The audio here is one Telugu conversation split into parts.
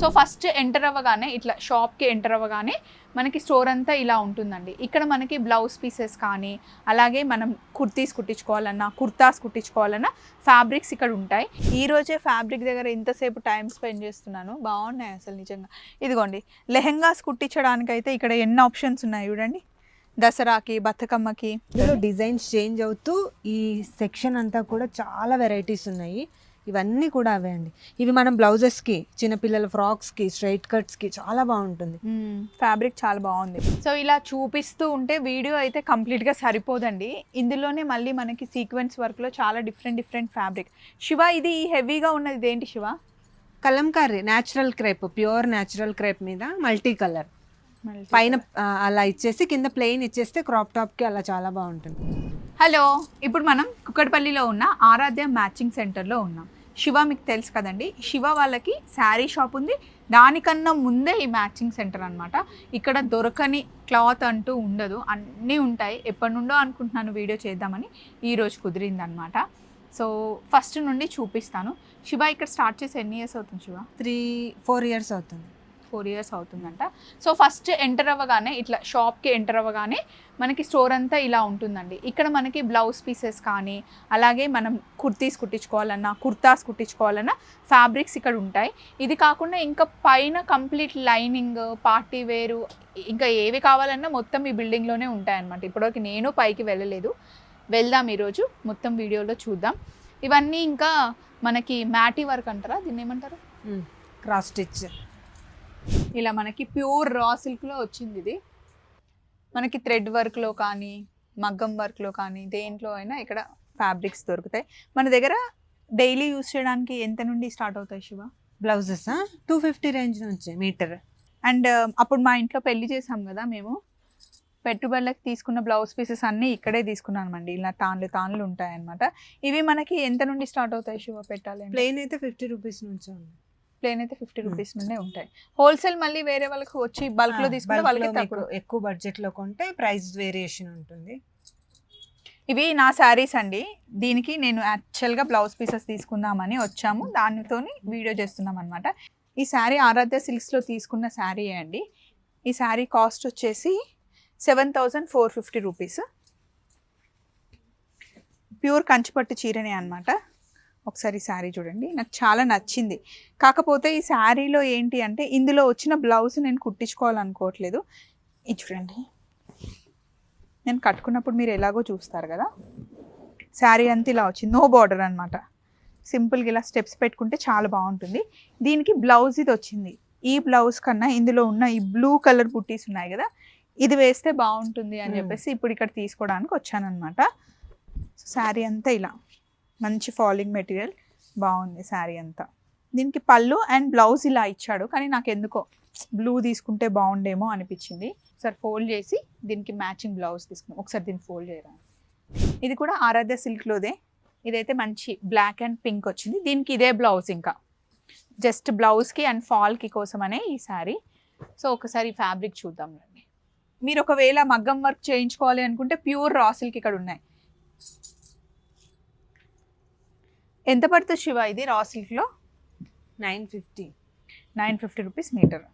సో ఫస్ట్ ఎంటర్ అవ్వగానే ఇట్లా షాప్కి ఎంటర్ అవ్వగానే మనకి స్టోర్ అంతా ఇలా ఉంటుందండి. ఇక్కడ మనకి బ్లౌజ్ పీసెస్ కానీ అలాగే మనం కుర్తీస్ కుట్టించుకోవాలన్నా కుర్తాస్ కుట్టించుకోవాలన్నా ఫ్యాబ్రిక్స్ ఇక్కడ ఉంటాయి. ఈ రోజే ఫ్యాబ్రిక్ దగ్గర ఇంతసేపు టైం స్పెండ్ చేస్తున్నాను. బాగున్నాయి అసలు నిజంగా. ఇదిగోండి లెహెంగాస్ కుట్టించడానికి అయితే ఇక్కడ ఎన్ని ఆప్షన్స్ ఉన్నాయి చూడండి. దసరాకి బతుకమ్మకి. ఇందులో డిజైన్స్ చేంజ్ అవుతూ ఈ సెక్షన్ అంతా కూడా చాలా వెరైటీస్ ఉన్నాయి. ఇవన్నీ కూడా అవే అండి. ఇవి మనం బ్లౌజెస్కి చిన్నపిల్లల ఫ్రాక్స్కి స్ట్రైట్ కట్స్కి చాలా బాగుంటుంది. ఫ్యాబ్రిక్ చాలా బాగుంది. సో ఇలా చూపిస్తూ ఉంటే వీడియో అయితే కంప్లీట్గా సరిపోదండి. ఇందులోనే మళ్ళీ మనకి సీక్వెన్స్ వర్క్లో చాలా డిఫరెంట్ డిఫరెంట్ ఫ్యాబ్రిక్. శివ ఇది హెవీగా ఉన్నది ఇదేంటి Shiva? Kalamkari natural crepe pure natural crepe మీద మల్టీ కలర్. పైన అలా ఇచ్చేసి కింద ప్లెయిన్ ఇచ్చేస్తే క్రాప్ టాప్కి అలా చాలా బాగుంటుంది. హలో ఇప్పుడు మనం కుక్కడపల్లిలో ఉన్న ఆరాధ్య మ్యాచింగ్ సెంటర్లో ఉన్నాం. శివ మీకు తెలుసు కదండి. శివ వాళ్ళకి శారీ షాప్ ఉంది. దానికన్నా ముందే ఈ మ్యాచింగ్ సెంటర్ అనమాట ఇక్కడ దొరకని క్లాత్ అంటూ ఉండదు. అన్నీ ఉంటాయి. ఎప్పటి నుండో అనుకుంటున్నాను వీడియో చేద్దామని ఈరోజు కుదిరిందనమాట కుదిరింది అనమాట సో ఫస్ట్ నుండి చూపిస్తాను. శివ ఇక్కడ స్టార్ట్ చేసి ఎన్ని ఇయర్స్ అవుతుంది శివ? త్రీ ఫోర్ ఇయర్స్ అవుతుంది. ఫోర్ ఇయర్స్ అవుతుందంట. సో ఫస్ట్ ఎంటర్ అవ్వగానే ఇట్లా షాప్కి ఎంటర్ అవ్వగానే మనకి స్టోర్ అంతా ఇలా ఉంటుందండి. ఇక్కడ మనకి బ్లౌజ్ పీసెస్ కానీ అలాగే మనం కుర్తీస్ కుట్టించుకోవాలన్నా కుర్తాస్ కుట్టించుకోవాలన్నా ఫ్యాబ్రిక్స్ ఇక్కడ ఉంటాయి. ఇది కాకుండా ఇంకా పైన కంప్లీట్ లైనింగ్ పార్టీ వేరు ఇంకా ఏవి కావాలన్నా మొత్తం ఈ బిల్డింగ్లోనే ఉంటాయన్నమాట. ఇప్పటివరకు నేను పైకి వెళ్ళలేదు. వెళ్దాం ఈరోజు మొత్తం వీడియోలో చూద్దాం. ఇవన్నీ ఇంకా మనకి మ్యాటీ వర్క్ అంటారా? దీన్ని ఏమంటారు? Cross stitch. ఇలా మనకి ప్యూర్ రా సిల్క్లో వచ్చింది ఇది. మనకి థ్రెడ్ వర్క్లో కానీ మగ్గం వర్క్లో కానీ దేంట్లో అయినా ఇక్కడ ఫ్యాబ్రిక్స్ దొరుకుతాయి. మన దగ్గర డైలీ యూస్ చేయడానికి ఎంత నుండి స్టార్ట్ అవుతాయి Shiva? Blouses two fifty range నుంచి మీటర్. అండ్ అప్పుడు మా ఇంట్లో పెళ్ళి చేసాం కదా మేము. పెట్టుబడులకు తీసుకున్న బ్లౌజ్ పీసెస్ అన్నీ ఇక్కడే తీసుకున్నామండి ఇలా తాన్లు తాన్లు ఉంటాయి అన్నమాట ఇవి మనకి ఎంత నుండి స్టార్ట్ అవుతాయి శివ పెట్టాలి ప్లెయిన్ అయితే ఫిఫ్టీ రూపీస్ నుంచి ఉంది. ప్లేన్ అయితే ఫిఫ్టీ రూపీస్ నుండే ఉంటాయి. హోల్సేల్ మళ్ళీ వేరే వాళ్ళకి వచ్చి బల్క్లో తీసుకుంటే వాళ్ళకి తక్కువ. ఎక్కువ బడ్జెట్లో కొంటే ప్రైస్ వేరియేషన్ ఉంటుంది. ఇవి నా శారీస్ అండి. దీనికి నేను యాక్చువల్గా బ్లౌజ్ పీసెస్ తీసుకుందామని వచ్చాము. దానితోని వీడియో చేస్తున్నాం అనమాట ఈ శారీ ఆరాధ్య సిల్క్స్లో తీసుకున్న శారీ అండి. ఈ శారీ కాస్ట్ వచ్చేసి seven thousand four fifty rupees. Pure కంచిపట్టు చీరనే అనమాట ఒకసారి శారీ చూడండి. నాకు చాలా నచ్చింది. కాకపోతే ఈ శారీలో ఏంటి అంటే ఇందులో వచ్చిన బ్లౌజ్ నేను కుట్టించుకోవాలనుకోవట్లేదు. ఇది చూడండి. నేను కట్టుకున్నప్పుడు మీరు ఎలాగో చూస్తారు కదా. శారీ అంతా ఇలా వచ్చింది. నో బార్డర్ అనమాట సింపుల్గా ఇలా స్టెప్స్ పెట్టుకుంటే చాలా బాగుంటుంది. దీనికి బ్లౌజ్ ఇది వచ్చింది. ఈ బ్లౌజ్ కన్నా ఇందులో ఉన్న ఈ బ్లూ కలర్ బుట్టీస్ ఉన్నాయి కదా. ఇది వేస్తే బాగుంటుంది అని. చెప్పేసి ఇప్పుడు ఇక్కడ తీసుకోవడానికి వచ్చానమాట శారీ అంతా ఇలా. మంచి ఫాలింగ్ మెటీరియల్. బాగుంది శారీ అంతా. దీనికి పళ్ళు అండ్ బ్లౌజ్ ఇలా ఇచ్చాడు. కానీ నాకు ఎందుకో బ్లూ తీసుకుంటే బాగుండేమో అనిపించింది. ఒకసారి ఫోల్డ్ చేసి దీనికి మ్యాచింగ్ బ్లౌజ్ తీసుకున్నాం ఒకసారి దీన్ని ఫోల్డ్ చేయరా. ఇది కూడా ఆరాధ్య సిల్క్లోదే ఇదైతే మంచి బ్లాక్ అండ్ పింక్ వచ్చింది. దీనికి ఇదే బ్లౌజ్ ఇంకా. జస్ట్ బ్లౌజ్కి అండ్ ఫాల్కి కోసమనే ఈ శారీ. సో ఒకసారి ఫ్యాబ్రిక్ చూద్దాం రండి. మీరు ఒకవేళ మగ్గం వర్క్ చేయించుకోవాలి అనుకుంటే ప్యూర్ రా సిల్క్ ఇక్కడ ఉన్నాయి. ఎంత పడుతుంది శివ ఇది రా సిల్క్లో nine fifty. Nine fifty rupees metre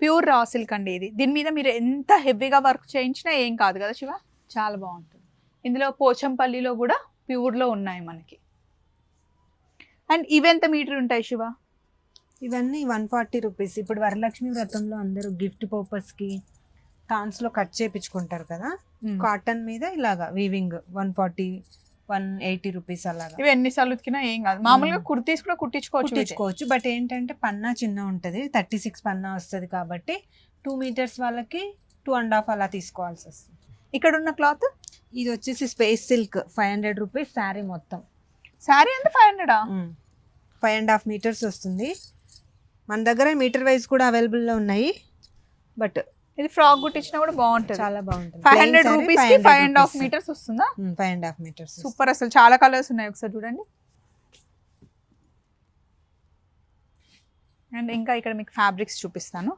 pure raw silk అండి ఇది. దీని మీద మీరు ఎంత హెవీగా వర్క్ చేయించినా ఏం కాదు కదా శివ? చాలా బాగుంటుంది. ఇందులో పోచంపల్లిలో కూడా ప్యూర్లో ఉన్నాయి మనకి. అండ్ ఇవెంత మీటర్ ఉంటాయి శివ? ఇవన్నీ వన్ ఫార్టీ రూపీస్ ఇప్పుడు వరలక్ష్మి వ్రతంలో అందరూ గిఫ్ట్ పర్పస్కి టాన్స్లో కట్ చేపించుకుంటారు కదా? కాటన్ మీద ఇలాగా weaving one forty one eighty rupees అలాగా. ఇవి ఎన్నిసార్లు ఉతికినా ఏం కాదు. మామూలుగా మ్మ్. కుర్తీస్ కూడా కుట్టించుకోవచ్చు. కుట్టించుకోవచ్చు. బట్ ఏంటంటే పన్నా చిన్న ఉంటుంది. థర్టీ సిక్స్ పన్నా వస్తుంది కాబట్టి టూ మీటర్స్ వాళ్ళకి టూ అండ్ హాఫ్ అలా తీసుకోవాల్సి వస్తుంది. ఇక్కడ ఉన్న క్లాత్? ఇది వచ్చేసి space silk. Five hundred rupees sari మొత్తం. శారీ అంటే ఫైవ్ హండ్రెడా ఫైవ్ అండ్ హాఫ్ మీటర్స్ వస్తుంది. మన దగ్గర మీటర్ వైజ్ కూడా అవైలబుల్లో ఉన్నాయి. బట్ ఇది ఫ్రాక్ కుట్టించినా కూడా బాగుంటుంది. చాలా బాగుంటుంది. ఫైవ్ హండ్రెడ్ రూపీస్కి ఫైవ్ అండ్ హాఫ్ మీటర్స్ వస్తుందా? Five and half metres super అసలు. చాలా కలర్స్ ఉన్నాయి ఒకసారి చూడండి. అండ్ ఇంకా ఇక్కడ మీకు ఫ్యాబ్రిక్స్ చూపిస్తాను.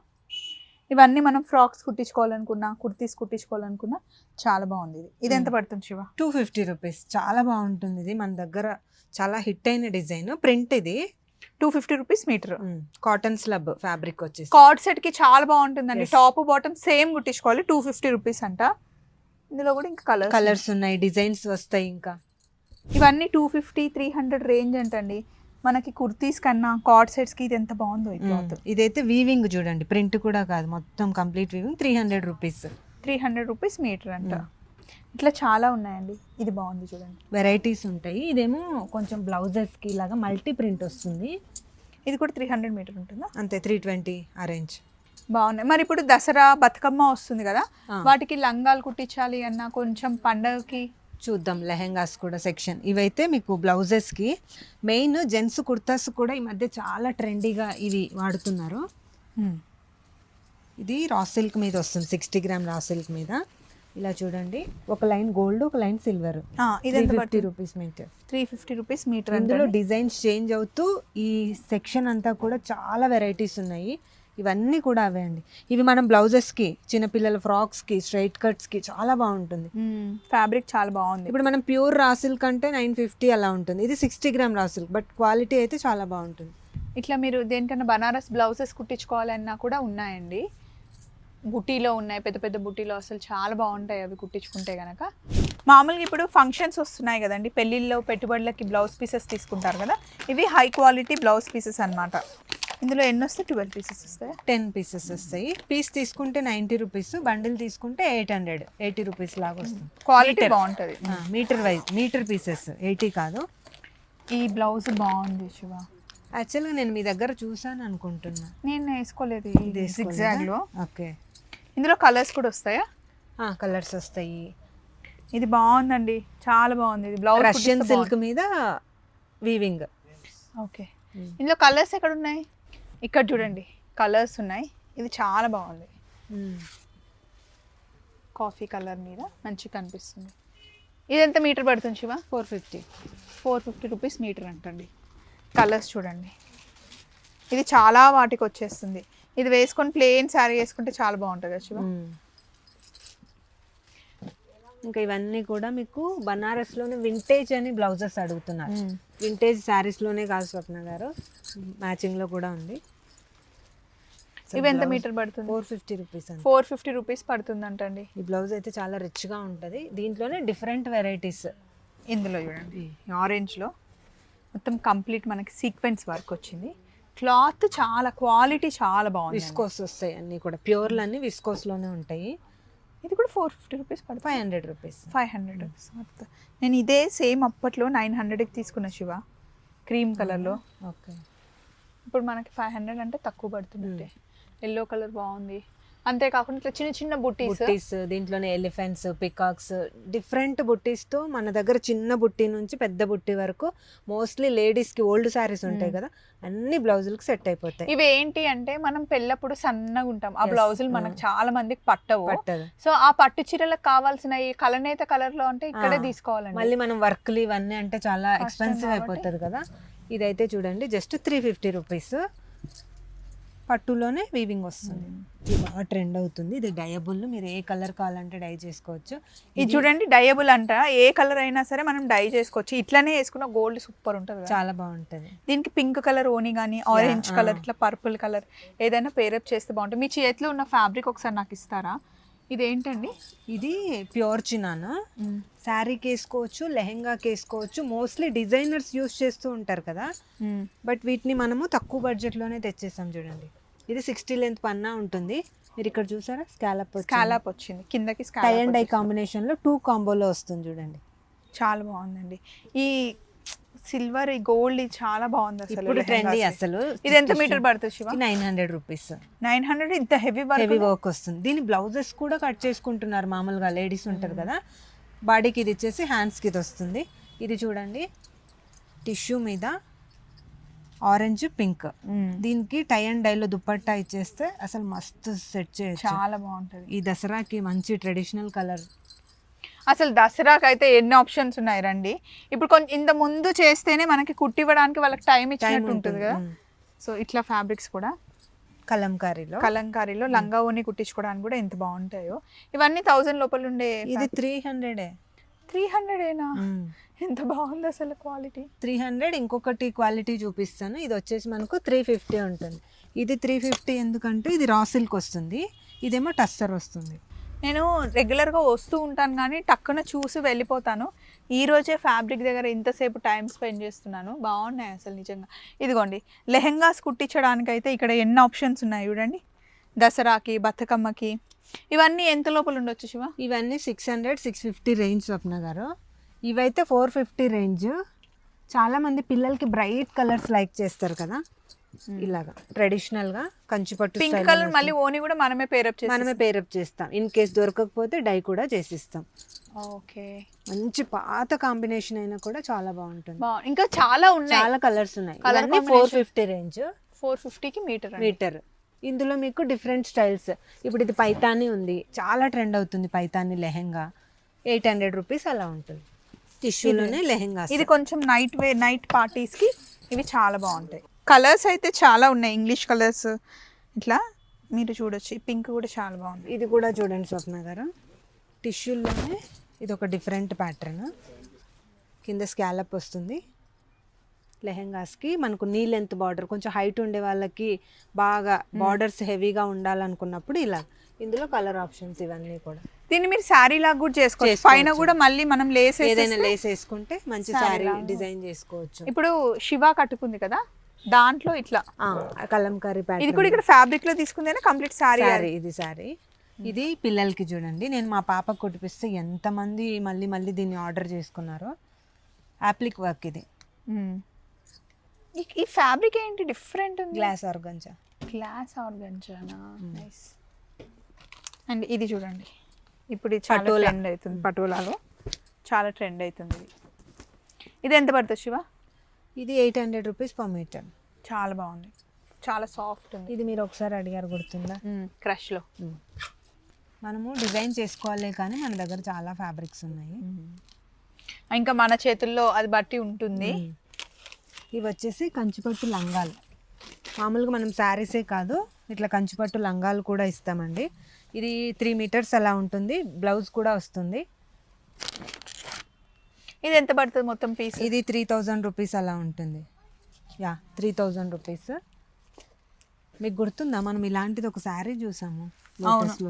ఇవన్నీ మనం ఫ్రాక్స్ కుట్టించుకోవాలనుకున్నా కుర్తీస్ కుట్టించుకోవాలనుకున్నా చాలా బాగుంది ఇది. ఇది ఎంత. పడుతుంది శివ? టూ ఫిఫ్టీ రూపీస్ చాలా బాగుంటుంది ఇది. మన దగ్గర చాలా హిట్ అయిన డిజైన్. ప్రింట్ ఇది. Two fifty rupees metre. Cotton slub fabric వచ్చేసి. కార్డ్ సెట్కి చాలా బాగుంటుందండి. టాప్ బాటమ్ సేమ్ కుట్టించుకోవాలి. టూ ఫిఫ్టీ రూపీస్ అంట. ఇందులో కూడా ఇంకా కలర్స్ కలర్స్ ఉన్నాయి డిజైన్స్ వస్తాయి ఇంకా. ఇవన్నీ two fifty three hundred range అంటండి. మనకి కుర్తీస్ కన్నా కార్డ్ సెట్స్కి ఇది ఎంత బాగుందో క్లాత్. ఇదైతే వీవింగ్ చూడండి. ప్రింట్ కూడా కాదు. మొత్తం complete weaving three hundred rupees three hundred rupees metre అంట. ఇట్లా చాలా ఉన్నాయండి. ఇది బాగుంది చూడండి. వెరైటీస్ ఉంటాయి. ఇదేమో కొంచెం బ్లౌజెస్కి ఇలాగా మల్టీ ప్రింట్ వస్తుంది. ఇది కూడా త్రీ హండ్రెడ్ మీటర్ ఉంటుందా? అంతే త్రీ ట్వంటీ అరేంజ్ బాగున్నాయి. మరి ఇప్పుడు దసరా బతుకమ్మ వస్తుంది కదా ఆ. వాటికి లంగాలు కుట్టించాలి అన్న కొంచెం పండగకి? చూద్దాం లెహెంగాస్ కూడా సెక్షన్ ఇవైతే మీకు బ్లౌజెస్కి మెయిన్ జెంట్స్ కుర్తాస్ కూడా ఈ మధ్య చాలా ట్రెండీగా ఇవి వాడుతున్నారు. ఇది రా సిల్క్ మీద వస్తుంది సిక్స్టీ గ్రామ్ రా సిల్క్ మీద. ఇలా చూడండి. ఒక లైన్ గోల్డ్ ఒక line silver. Three fifty rupees metre three fifty rupees metre అంటే డిజైన్స్ చేంజ్ అవుతూ ఈ సెక్షన్ అంతా కూడా చాలా వెరైటీస్ ఉన్నాయి. ఇవన్నీ కూడా అవే అండి. ఇవి మనం బ్లౌజెస్కి చిన్నపిల్లల ఫ్రాక్స్కి స్ట్రైట్ కట్స్కి చాలా బాగుంటుంది. ఫ్యాబ్రిక్ చాలా బాగుంది. ఇప్పుడు మనం ప్యూర్ రా సిల్క్ అంటే నైన్ ఫిఫ్టీ అలా ఉంటుంది. ఇది sixty gram raw silk but quality అయితే చాలా బాగుంటుంది. ఇట్లా మీరు దేనికన్నా బనారస్ బ్లౌజెస్ కుట్టించుకోవాలన్నా కూడా ఉన్నాయండి. బుటీలో ఉన్నాయి పెద్ద పెద్ద బుటీలో అసలు చాలా బాగుంటాయి అవి కుట్టించుకుంటే గనక. మామూలుగా ఇప్పుడు ఫంక్షన్స్ వస్తున్నాయి కదండి పెళ్ళిళ్ళలో పెట్టుబడులకి బ్లౌజ్ పీసెస్ తీసుకుంటారు కదా ఇవి హై క్వాలిటీ బ్లౌజ్ పీసెస్ అన్నమాట. ఇందులో ఎన్ని వస్తాయి? ట్వెల్వ్ పీసెస్ వస్తాయి? టెన్ పీసెస్ వస్తాయి. పీస్ తీసుకుంటే నైంటీ రూపీస్ బండిల్ తీసుకుంటే ఎయిట్ హండ్రెడ్ ఎయిటీ రూపీస్ లాగా వస్తుంది. క్వాలిటీ. బాగుంటుంది. Metre wise metre pieces eighty కాదు. ఈ బ్లౌజ్ బాగుంది శివ. యాక్చువల్గా నేను మీ దగ్గర చూసాను అనుకుంటున్నా. నేను వేసుకోలేదు ఇది ఓకే. ఇందులో కలర్స్ కూడా వస్తాయా? కలర్స్ వస్తాయి. ఇది బాగుందండి. చాలా బాగుంది. ఇది బ్లౌజ్ రష్యన్ సిల్క్ మీద వీవింగ్ ఓకే. ఇందులో కలర్స్ ఎక్కడ ఉన్నాయి? ఇక్కడ చూడండి. కలర్స్ ఉన్నాయి. ఇది చాలా బాగుంది. కాఫీ కలర్ మీద మంచిగా కనిపిస్తుంది. ఇది ఎంత మీటర్ పడుతుంది Shiva? Four fifty four fifty rupees metre అంటండి. కలర్స్ చూడండి. ఇది చాలా వాటికి వచ్చేస్తుంది. ఇది వేసుకొని ప్లెయిన్ శారీ వేసుకుంటే చాలా బాగుంటుంది శివ? ఇంకా ఇవన్నీ కూడా మీకు బనారస్లోనే వింటేజ్ అని బ్లౌజెస్ అడుగుతున్నారు. వింటేజ్ శారీస్లోనే కాదు స్వప్న గారు. మ్యాచింగ్లో కూడా ఉంది. ఇవి ఎంత మీటర్ పడుతుంది? Four fifty rupees four fifty rupees పడుతుంది అంటండి ఈ బ్లౌజ్ అయితే చాలా రిచ్గా ఉంటుంది. దీంట్లోనే డిఫరెంట్ వెరైటీస్ ఇందులో చూడండి. ఆరెంజ్లో మొత్తం కంప్లీట్ మనకి సీక్వెన్స్ వర్క్ వచ్చింది. క్లాత్ చాలా క్వాలిటీ చాలా బాగుంది. విస్కోస్ వస్తాయి అన్నీ కూడా. ప్యూర్లు అన్నీ విస్కోస్లోనే ఉంటాయి. ఇది కూడా ఫోర్ ఫిఫ్టీ రూపీస్ పడుతుంది. Five hundred rupees. Five hundred rupees పడుతుంది నేను ఇదే సేమ్ అప్పట్లో నైన్ హండ్రెడ్కి తీసుకున్న శివ క్రీమ్ కలర్లో. ఓకే. ఇప్పుడు మనకి ఫైవ్ హండ్రెడ్ అంటే తక్కువ పడుతుంది. ఎల్లో కలర్ బాగుంది. అంతేకాకుండా ఇట్లా చిన్న చిన్న బుట్టీస్. బుట్టీస్ దీంట్లోనే ఎలిఫెంట్స్ పికాక్స్ డిఫరెంట్ బుట్టీస్తో మన దగ్గర చిన్న బుట్టి నుంచి పెద్ద బుట్టి వరకు మోస్ట్లీ లేడీస్కి ఓల్డ్ శారీస్ ఉంటాయి కదా అన్ని బ్లౌజులకు సెట్ అయిపోతాయి. ఇవి ఏంటి అంటే మనం పెళ్ళప్పుడు సన్నగా ఉంటాం. ఆ. బ్లౌజులు మనకు చాలా మందికి పట్టవు. పట్టదు. సో ఆ పట్టు చీరలకు కావాల్సిన ఈ కలనేత కలర్లో అంటే ఇక్కడే. తీసుకోవాలండి. మళ్ళీ మనం వర్క్లు ఇవన్నీ అంటే చాలా ఎక్స్పెన్సివ్. అయిపోతుంది కదా. ఇదైతే చూడండి జస్ట్ త్రీ ఫిఫ్టీ రూపీస్. పట్టులోనే వీవింగ్ వస్తుంది. ఇది బాగా ట్రెండ్ అవుతుంది. ఇది డయబుల్ మీరు ఏ కలర్ కావాలంటే డై చేసుకోవచ్చు. ఇది చూడండి డయబుల్ అంట. ఏ కలర్ అయినా సరే మనం డై చేసుకోవచ్చు. ఇట్లానే వేసుకున్న గోల్డ్ సూపర్ ఉంటుంది. చాలా బాగుంటుంది. దీనికి పింక్ కలర్ ఓని కానీ ఆరెంజ్. కలర్ ఇట్లా పర్పుల్ కలర్ ఏదైనా పేరప్ చేస్తే బాగుంటుంది. మీ చేతిలో ఉన్న ఫ్యాబ్రిక్ ఒకసారి నాకు ఇస్తారా? ఇదేంటండి? ఇది ప్యూర్ చినాన్ శారీకి వేసుకోవచ్చు లెహెంగాకి వేసుకోవచ్చు మోస్ట్లీ డిజైనర్స్ యూస్ చేస్తూ ఉంటారు కదా. బట్ వీటిని మనము తక్కువ బడ్జెట్లోనే తెచ్చేసాం చూడండి. ఇది సిక్స్టీ లెంత్ పన్నా ఉంటుంది. మీరు ఇక్కడ చూసారా? స్కాలప్ స్కాలాప్ వచ్చింది. కిందకి టై అండ్ డై కాంబినేషన్లో టూ కాంబోలో వస్తుంది చూడండి. చాలా బాగుందండి. ఈ సిల్వర్ ఈ గోల్డ్ చాలా బాగుంది అసలు ఇప్పుడు ట్రెండీ. అసలు. ఇది ఎంత మీటర్ పడుతుంది Shiva? Nine hundred rupees nine hundred ఇంత హెవీ వర్క్ హెవీ వర్క్ వస్తుంది. దీని బ్లౌజెస్ కూడా కట్ చేసుకుంటున్నారు మామూలుగా లేడీస్ ఉంటారు కదా. బాడీకి ఇది ఇచ్చేసి హ్యాండ్స్కి ఇది వస్తుంది. ఇది చూడండి. టిష్యూ మీద ఆరెంజ్ పింక్. దీనికి టై అండ్ డైలో దుపట్టా ఇచ్చేస్తే అసలు మస్తు సెట్ చేయొచ్చు. చాలా బాగుంటది. ఈ దసరాకి మంచి ట్రెడిషనల్ కలర్. అసలు దసరాకి అయితే ఎన్ని ఆప్షన్స్ ఉన్నాయి రండి. ఇప్పుడు కొంచెం ఇంత ముందు చేస్తేనే మనకి కుట్టివ్వడానికి వాళ్ళకి టైం టైం ఇచ్చినట్టు ఉంటుంది. కదా. సో ఇట్లా ఫ్యాబ్రిక్స్ కూడా. కలంకారీలో. కలంకారీలో లంగా ఓని కుట్టించుకోవడానికి కూడా ఎంత బాగుంటాయో. ఇవన్నీ థౌజండ్ లోపల ఉండే ఇది త్రీ హండ్రెడే త్రీ హండ్రెడేనా ఎంత బాగుంది అసలు క్వాలిటీ. త్రీ హండ్రెడ్ ఇంకొకటి క్వాలిటీ చూపిస్తాను. ఇది వచ్చేసి మనకు త్రీ ఫిఫ్టీ ఉంటుంది. ఇది త్రీ ఫిఫ్టీ ఎందుకంటే ఇది రా సిల్క్ వస్తుంది. ఇదేమో టస్సర్ వస్తుంది. నేను రెగ్యులర్గా వస్తూ ఉంటాను కానీ టక్కున చూసి వెళ్ళిపోతాను. ఈ రోజే ఫ్యాబ్రిక్ దగ్గర ఇంతసేపు టైం స్పెండ్ చేస్తున్నాను. బాగున్నాయి అసలు నిజంగా. ఇదిగోండి లెహెంగాస్ కుట్టించడానికి అయితే ఇక్కడ ఎన్ని ఆప్షన్స్ ఉన్నాయి చూడండి. దసరాకి బతుకమ్మకి. ఇవన్నీ ఎంత లోపల ఉండొచ్చు శివ? ఇవన్నీ six hundred six fifty range Swapna garu. ఇవైతే ఫోర్ ఫిఫ్టీ రేంజ్. చాలా మంది పిల్లలకి బ్రైట్ కలర్స్ లైక్ చేస్తారు కదా? ఇలాగా ట్రెడిషనల్గా కంచిపట్టు పింక్ కలర్ మళ్ళీ ఓని కూడా మనమే పేరప్ మనమే పేరప్ చేస్తాం. ఇన్ కేస్ దొరకకపోతే డై కూడా చేసిస్తాం. ఓకే. మంచి పాత కాంబినేషన్ అయినా కూడా చాలా బాగుంటుంది. ఇంకా చాలా ఉన్నాయి. చాలా కలర్స్ ఉన్నాయి. ఇవన్నీ ఫోర్. Fifty range. ఫోర్ ఫిఫ్టీకి మీటర్ మీటర్. ఇందులో మీకు డిఫరెంట్ స్టైల్స్. ఇప్పుడు ఇది పైతాని ఉంది. చాలా ట్రెండ్ అవుతుంది Paithani lehenga. Eight hundred rupees అలా ఉంటుంది. టిష్యూలోనే లెహెంగా ఇది కొంచెం నైట్ వే నైట్ పార్టీస్కి ఇవి చాలా బాగుంటాయి. కలర్స్ అయితే చాలా ఉన్నాయి. ఇంగ్లీష్ కలర్స్ ఇట్లా మీరు చూడొచ్చు. పింక్ కూడా చాలా బాగుంది. ఇది కూడా చూడండి స్వప్న గారు. టిష్యూలోనే ఇది ఒక డిఫరెంట్ ప్యాటర్న్ కింద స్కాలప్ వస్తుంది. లెహెంగాస్కి మనకు నీ లెంత్ బార్డర్ కొంచెం హైట్ ఉండే వాళ్ళకి బాగా బార్డర్స్ హెవీగా ఉండాలనుకున్నప్పుడు ఇలా. ఇందులో కలర్ ఆప్షన్స్ ఇవన్నీ కూడా. దీన్ని మీరు శారీ లాగా కూడా చేసుకోవచ్చు. పైన కూడా మళ్ళీ మనం లేస్ ఏదైనా లేస్ వేసుకుంటే మంచి శారీ. డిజైన్ చేసుకోవచ్చు. ఇప్పుడు శివ కట్టుకుంది కదా దాంట్లో ఇట్లా. కలంకారీ ఇది కూడా ఇక్కడ ఫ్యాబ్రిక్లో తీసుకుందేనా? కంప్లీట్ శారీ శారీ ఇది శారీ. ఇది పిల్లలకి చూడండి. నేను మా పాపకు కుట్టిపిస్తే ఎంతమంది మళ్ళీ మళ్ళీ దీన్ని ఆర్డర్ చేసుకున్నారో. యాప్లిక్ వర్క్ ఇది. ఈ ఫ్యాబ్రిక్ ఏంటి? డిఫరెంట్ ఉంది. గ్లాస్ ఆర్గంజా గ్లాస్ ఆర్గంజానా నైస్ అండ్ ఇది చూడండి. ఇప్పుడు చాలా. ట్రెండ్ అవుతుంది. పటోలాలో. చాలా ట్రెండ్ అవుతుంది ఇది. ఇది ఎంత పడుతుంది శివ? ఇది eight hundred rupees per metre. చాలా బాగుంది. చాలా సాఫ్ట్ ఉంది. ఇది మీరు ఒకసారి అడిగారు గుర్తుందా? క్రష్లో మనము డిజైన్ చేసుకోవాలి కానీ మన దగ్గర చాలా ఫ్యాబ్రిక్స్ ఉన్నాయి. ఇంకా మన చేతుల్లో అది బట్టి ఉంటుంది. ఇవి వచ్చేసి కంచిపట్టు లంగాలు. మామూలుగా మనం శారీసే కాదు ఇట్లా కంచిపట్టు లంగాలు కూడా ఇస్తామండి. ఇది త్రీ మీటర్స్ అలా ఉంటుంది. బ్లౌజ్ కూడా వస్తుంది. ఇది ఎంత పడుతుంది మొత్తం పీస్ ఇది త్రీ థౌజండ్ రూపీస్ అలా ఉంటుంది. యా త్రీ థౌజండ్ రూపీస్ మీకు గుర్తుందా? మనం ఇలాంటిది ఒక శారీ చూసాము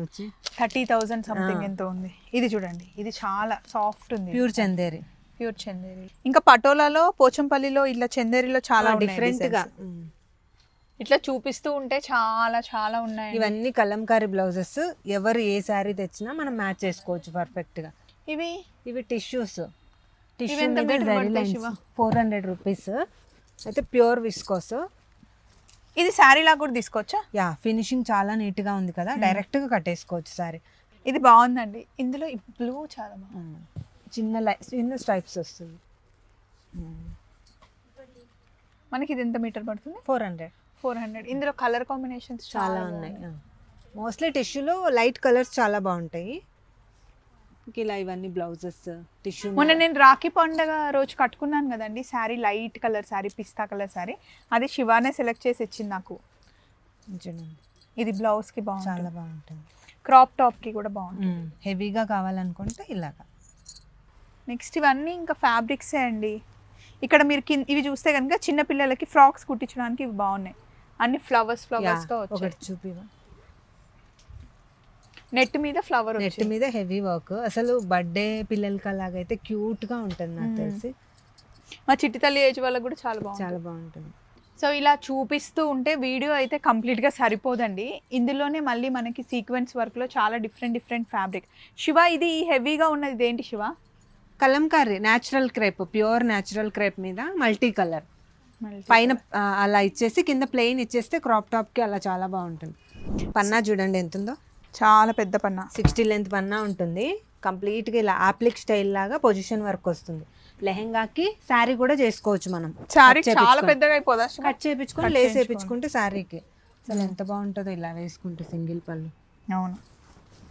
వచ్చి థర్టీ థౌజండ్ సంథింగ్ ఎంతో ఉంది? ఇది చూడండి. ఇది చాలా సాఫ్ట్ ఉంది. ప్యూర్ చందేరి ప్యూర్ చందేరి ఇంకా పటోలాలో పోచంపల్లిలో ఇట్లా చందేరిలో చాలా డిఫరెంట్గా. డిఫరెంట్ ఇట్లా చూపిస్తూ ఉంటే చాలా చాలా ఉన్నాయి ఇవన్నీ కలంకారీ బ్లౌజెస్. ఎవరు ఏ శారీ తెచ్చినా మనం మ్యాచ్ చేసుకోవచ్చు పర్ఫెక్ట్గా ఇవి ఇవి tissues tissue? Four hundred rupees అయితే ప్యూర్ విస్కోస్ ఇది శారీ లాగా కూడా తీసుకోవచ్చా? యా ఫినిషింగ్ చాలా నీట్గా ఉంది కదా. డైరెక్ట్గా కట్టేసుకోవచ్చు సారీ ఇది బాగుందండి. ఇందులో బ్లూ చాలా బాగుంది. చిన్న లై చిన్న స్ట్రైప్స్ వస్తుంది. మనకి ఇది ఎంత మీటర్ పడుతుంది? ఫోర్ హండ్రెడ్ ఫోర్ హండ్రెడ్ ఇందులో కలర్ కాంబినేషన్స్ చాలా ఉన్నాయి మోస్ట్లీ టిష్యూలో లైట్ కలర్స్ చాలా బాగుంటాయి. ఇలా ఇవన్నీ బ్లౌజెస్ టిష్యూ మొన్న నేను రాఖీ పండగ రోజు కట్టుకున్నాను కదండి శారీ లైట్ కలర్ శారీ పిస్తా కలర్ శారీ. అది శివానే సెలెక్ట్ చేసి ఇచ్చింది నాకు. ఇది బ్లౌజ్కి బాగుంది చాలా బాగుంటుంది. క్రాప్ టాప్కి కూడా బాగుంది హెవీగా కావాలనుకుంటే ఇలాగా. నెక్స్ట్ ఇవన్నీ ఇంకా ఫ్యాబ్రిక్సే అండి. ఇక్కడ మీరు కింద ఇవి చూస్తే కనుక చిన్న పిల్లలకి ఫ్రాక్స్ కుట్టించడానికి ఇవి బాగున్నాయి. అన్ని ఫ్లవర్స్ ఫ్లవర్స్ వచ్చాయి. ఒకటి చూపివా నెట్ మీద ఫ్లవర్ నెట్ మీద హెవీ వర్క్. అసలు బర్త్డే పిల్లలకి అలాగైతే క్యూట్గా ఉంటుంది నాకు తెలిసి. మా చిట్టి తల్లి ఏజ్ వాళ్ళకి కూడా చాలా బాగుంది చాలా బాగుంటుంది. సో ఇలా చూపిస్తూ ఉంటే వీడియో అయితే కంప్లీట్గా సరిపోదండి. ఇందులోనే మళ్ళీ మనకి సీక్వెన్స్ వర్క్లో చాలా డిఫరెంట్ డిఫరెంట్ ఫ్యాబ్రిక్. శివ ఇది హెవీగా ఉన్నది ఇదేంటి Shiva? Kalamkari natural crepe pure natural crepe మీద మల్టీ కలర్ పైన అలా ఇచ్చేసి కింద ప్లెయిన్ ఇచ్చేస్తే క్రాప్ టాప్కి అలా చాలా బాగుంటుంది. పన్నా చూడండి ఎంత ఉందో చాలా పెద్ద పన్న. సిక్స్టీ లెంత్ పన్నా ఉంటుంది. కంప్లీట్గా ఇలా ఆప్లిక్ స్టైల్ లాగా పొజిషన్ వర్క్ వస్తుంది. లెహెంగాకి శారీ కూడా చేసుకోవచ్చు మనం. శారీ చాలా. పెద్దగా అయిపోదా? Cut చేపించుకొని Lay's. వేయించుకుంటే శారీకి అసలు ఎంత బాగుంటుందో ఇలా వేసుకుంటే సింగిల్ పళ్ళు. అవును.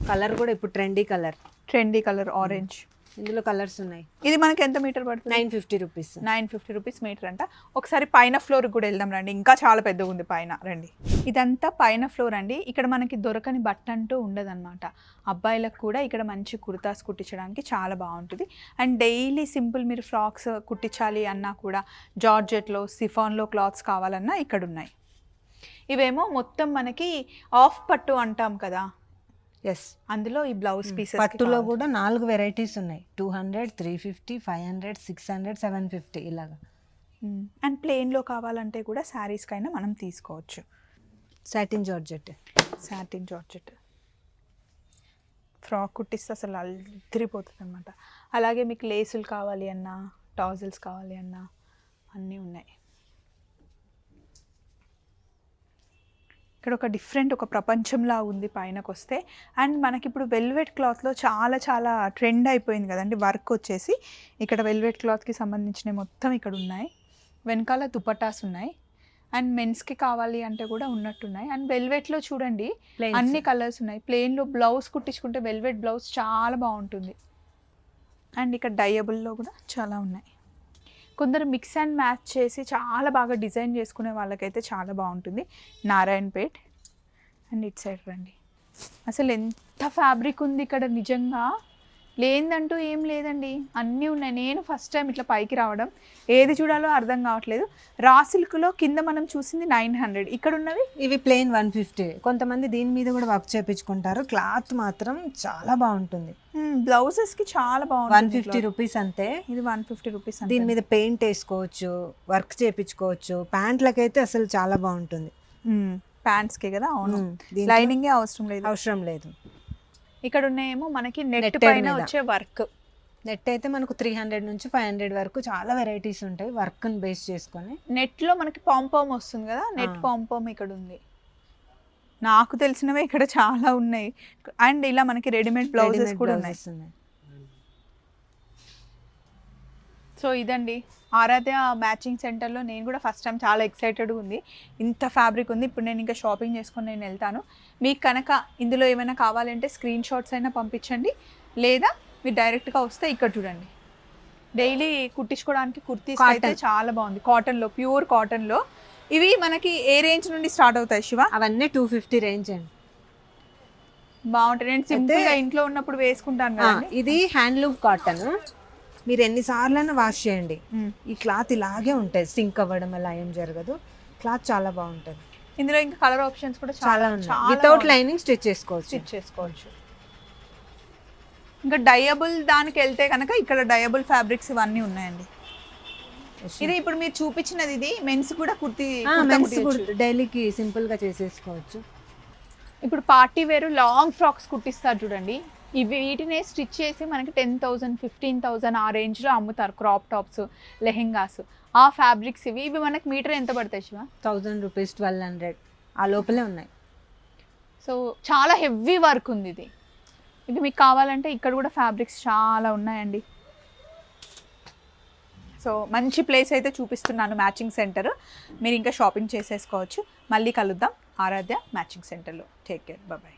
కలర్ కూడా ఇప్పుడు trendy colour trendy colour orange ఇందులో కలర్స్ ఉన్నాయి. ఇది మనకి ఎంత మీటర్ పడుతుంది? Nine fifty rupees. Nine fifty rupees metre అంట. ఒకసారి పైన ఫ్లోర్ కూడా వెళ్దాం రండి. ఇంకా చాలా పెద్దగా ఉంది పైన. రండి. ఇదంతా పైన ఫ్లోర్ అండి. ఇక్కడ మనకి దొరకని బట్ట అంటూ ఉండదన్నమాట. అబ్బాయిలకు కూడా ఇక్కడ మంచి కుర్తాస్ కుట్టించడానికి చాలా బాగుంటుంది. అండ్ డైలీ సింపుల్ మీరు ఫ్రాక్స్ కుట్టించాలి అన్నా కూడా జార్జెట్లో సిఫాన్లో క్లాత్స్ కావాలన్నా ఇక్కడ ఉన్నాయి ఇవేమో మొత్తం మనకి ఆఫ్ పట్టు అంటాం కదా. ఎస్ అందులో ఈ బ్లౌజ్ పీసెస్ పట్టులో కూడా నాలుగు వెరైటీస్ ఉన్నాయి. Two hundred three fifty five hundred six hundred seven fifty ఇలాగా. అండ్ ప్లెయిన్లో కావాలంటే కూడా శారీస్కైనా మనం తీసుకోవచ్చు. Satin georgette satin georgette frock కుట్టిస్తే అసలు అల్దిరిపోతుంది అనమాట అలాగే మీకు లేసులు కావాలి అన్నా టాజిల్స్ కావాలి అన్నా అన్నీ ఉన్నాయి. ఇక్కడ ఒక డిఫరెంట్ ఒక ప్రపంచంలా ఉంది పైనకు వస్తే అండ్ మనకి ఇప్పుడు వెల్వెట్ క్లాత్లో చాలా చాలా ట్రెండ్ అయిపోయింది కదండి వర్క్ వచ్చేసి. ఇక్కడ వెల్వెట్ క్లాత్కి సంబంధించిన మొత్తం ఇక్కడ ఉన్నాయి వెనకాల దుపటాస్ ఉన్నాయి. అండ్ మెన్స్కి కావాలి అంటే కూడా ఉన్నట్టున్నాయి. అండ్ వెల్వెట్లో చూడండి అన్ని కలర్స్ ఉన్నాయి. ప్లెయిన్లో బ్లౌజ్ కుట్టించుకుంటే వెల్వెట్ బ్లౌజ్ చాలా బాగుంటుంది. అండ్ ఇక్కడ డయబుల్లో కూడా చాలా ఉన్నాయి. కొందరు మిక్స్ అండ్ మ్యాచ్ చేసి చాలా బాగా డిజైన్ చేసుకునే వాళ్ళకైతే చాలా బాగుంటుంది. నారాయణపేట్. అండ్ ఇట్ సైడ్ రండి. అసలు ఎంత ఫ్యాబ్రిక్ ఉంది ఇక్కడ నిజంగా. లేదంటూ ఏం లేదండి. అన్నీ ఉన్నాయి. నేను ఫస్ట్ టైం ఇట్లా పైకి రావడం ఏది చూడాలో అర్థం కావట్లేదు. రా సిల్క్లో కింద మనం చూసింది నైన్ హండ్రెడ్. ఇక్కడ ఉన్నవి? ఇవి ప్లెయిన్ వన్ ఫిఫ్టీ కొంతమంది దీని మీద కూడా వర్క్ చేపించుకుంటారు. క్లాత్ మాత్రం చాలా బాగుంటుంది. బ్లౌజెస్కి చాలా వన్ బాగుంది ఫిఫ్టీ రూపీస్ అంతే. ఇది వన్ ఫిఫ్టీ రూపీస్ దీని మీద పెయింట్ వేసుకోవచ్చు వర్క్ చేపించుకోవచ్చు. ప్యాంట్లకైతే అసలు చాలా బాగుంటుంది. ప్యాంట్స్కి కదా? అవును. లైనింగే అవసరం లేదు. అవసరం లేదు. ఇక్కడ ఉన్నాయేమో మనకి నెట్ పైన. వచ్చే వర్క్. నెట్ అయితే మనకు త్రీ హండ్రెడ్ నుంచి ఫైవ్ హండ్రెడ్ వరకు చాలా వెరైటీస్ ఉంటాయి వర్క్ని బేస్ చేసుకొని. నెట్లో మనకి పాంపామ్ వస్తుంది కదా నెట్. పాంపామ్ ఇక్కడ ఉంది నాకు తెలిసినవే ఇక్కడ చాలా ఉన్నాయి. అండ్ ఇలా మనకి రెడీమేడ్ బ్లౌజెస్ కూడా ఉన్నాయి. సో ఇదండి. ఆరాధ్య మ్యాచింగ్ సెంటర్లో నేను కూడా ఫస్ట్ టైం చాలా ఎక్సైటెడ్ ఉంది. ఇంత ఫ్యాబ్రిక్ ఉంది. ఇప్పుడు నేను ఇంకా షాపింగ్ చేసుకొని నేను వెళ్తాను. మీకు కనుక ఇందులో ఏమైనా కావాలంటే స్క్రీన్ షాట్స్ అయినా పంపించండి. లేదా మీరు డైరెక్ట్గా వస్తే ఇక్కడ చూడండి. డైలీ కుట్టించుకోవడానికి కుర్తీస్ అయితే. చాలా బాగుంది. కాటన్లో ప్యూర్ కాటన్లో. ఇవి మనకి ఏ రేంజ్ నుండి స్టార్ట్ అవుతాయి శివ? అవన్నీ టూ ఫిఫ్టీ రేంజ్ అండి. బాగుంటాయి. నేను సింపుల్గా ఇంట్లో ఉన్నప్పుడు వేసుకుంటాను ఇది హ్యాండ్లూమ్ కాటన్. మీరు ఎన్నిసార్లైనా వాష్ చేయండి. ఈ క్లాత్ ఇలాగే ఉంటుంది. సింక్ అవ్వడం అలా ఏం జరగదు. క్లాత్ చాలా బాగుంటుంది. ఇందులో ఇంకా కలర్ ఆప్షన్స్ కూడా చాలా ఉన్నాయి. వితౌట్ లైనింగ్ స్టిచ్ చేసుకోవచ్చు. స్టిచ్ చేసుకోవచ్చు. ఇంకా డయబుల్ దానికి వెళ్తే కనుక ఇక్కడ డయబుల్ ఫ్యాబ్రిక్స్ ఇవన్నీ ఉన్నాయండి. ఇది ఇప్పుడు మీరు చూపించినది ఇది. మెన్స్ కూడా కుర్తి మెన్స్ డైలీకి సింపుల్గా చేసేసుకోవచ్చు. ఇప్పుడు పార్టీ వేరు లాంగ్ ఫ్రాక్స్ కుట్టిస్తారు చూడండి. ఇవి వీటినే స్టిచ్ చేసి మనకి టెన్ థౌసండ్ ఫిఫ్టీన్ థౌసండ్ ఆ రేంజ్లో అమ్ముతారు క్రాప్ టాప్స్ లెహెంగాస్. ఆ ఫ్యాబ్రిక్స్ ఇవి ఇవి మనకి మీటర్ ఎంత పడతాయి Shiva? Thousand rupees twelve hundred. ఆ లోపలే ఉన్నాయి. సో చాలా హెవీ వర్క్ ఉంది ఇది. ఇది మీకు కావాలంటే ఇక్కడ కూడా ఫ్యాబ్రిక్స్ చాలా ఉన్నాయండి. సో మంచి ప్లేస్ అయితే చూపిస్తున్నాను మ్యాచింగ్ సెంటర్. మీరు ఇంకా షాపింగ్ చేసేసుకోవచ్చు. మళ్ళీ కలుద్దాం. ఆరాధ్య మ్యాచింగ్ సెంటర్లో. Take care. బాయ్